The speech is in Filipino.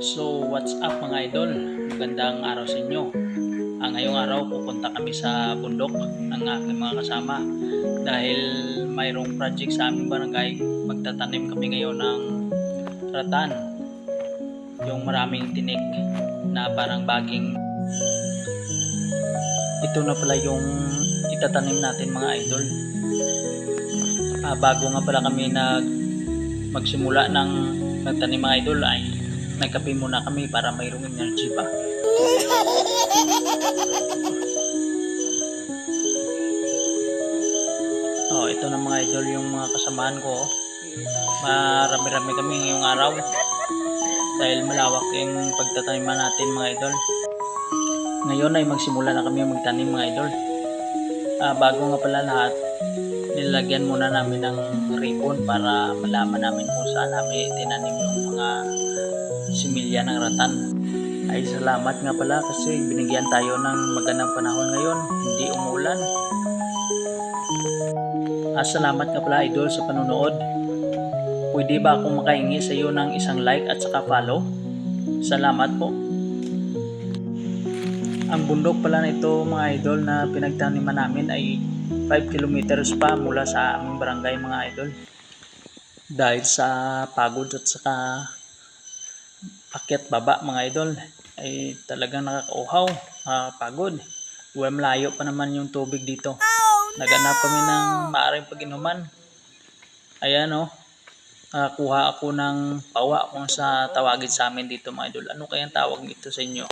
So, what's up mga idol? Magandang araw sa inyo. Ang ngayong araw, pupunta kami sa bundok ng aking mga kasama dahil mayroong project sa aming barangay. Magtatanim kami ngayon ng ratan. Yung maraming tinik na parang baging. Ito na pala yung itatanim natin mga idol. Ah, bago nga pala kami nag magsimula ng nagtanim mga idol ay nagkape muna kami para mayroong energy pa. Oh, ito na mga idol yung mga kasamaan ko. Marami-rami kami ngayong araw. Dahil malawak yung pagtataniman natin mga idol. Ngayon ay magsimula na kami magtanim mga idol. Ah, bago nga pala lahat, nilagyan muna namin ng ribbon para malaman namin kung saan namin tinanim yung mga similya ng ratan. Ay salamat nga pala kasi binigyan tayo ng magandang panahon ngayon, hindi umulan. Ah, salamat nga pala idol sa panonood. Pwede ba akong makahingi sa iyo ng isang like at saka follow? Salamat po. Ang bundok pala nito mga idol na pinagtaniman namin ay 5 kilometers pa mula sa aming barangay mga idol. Dahil sa pagod at saka akyat baba mga idol ay talagang nakakauhaw, nakakapagod. Well, malayo pa naman yung tubig dito. Naganap kami ng maaaring pag-inuman. Ayan o. Oh, nakakuha ako ng pawa kung sa tawagin sa amin dito mga idol. Ano kayang tawag nito sa inyo?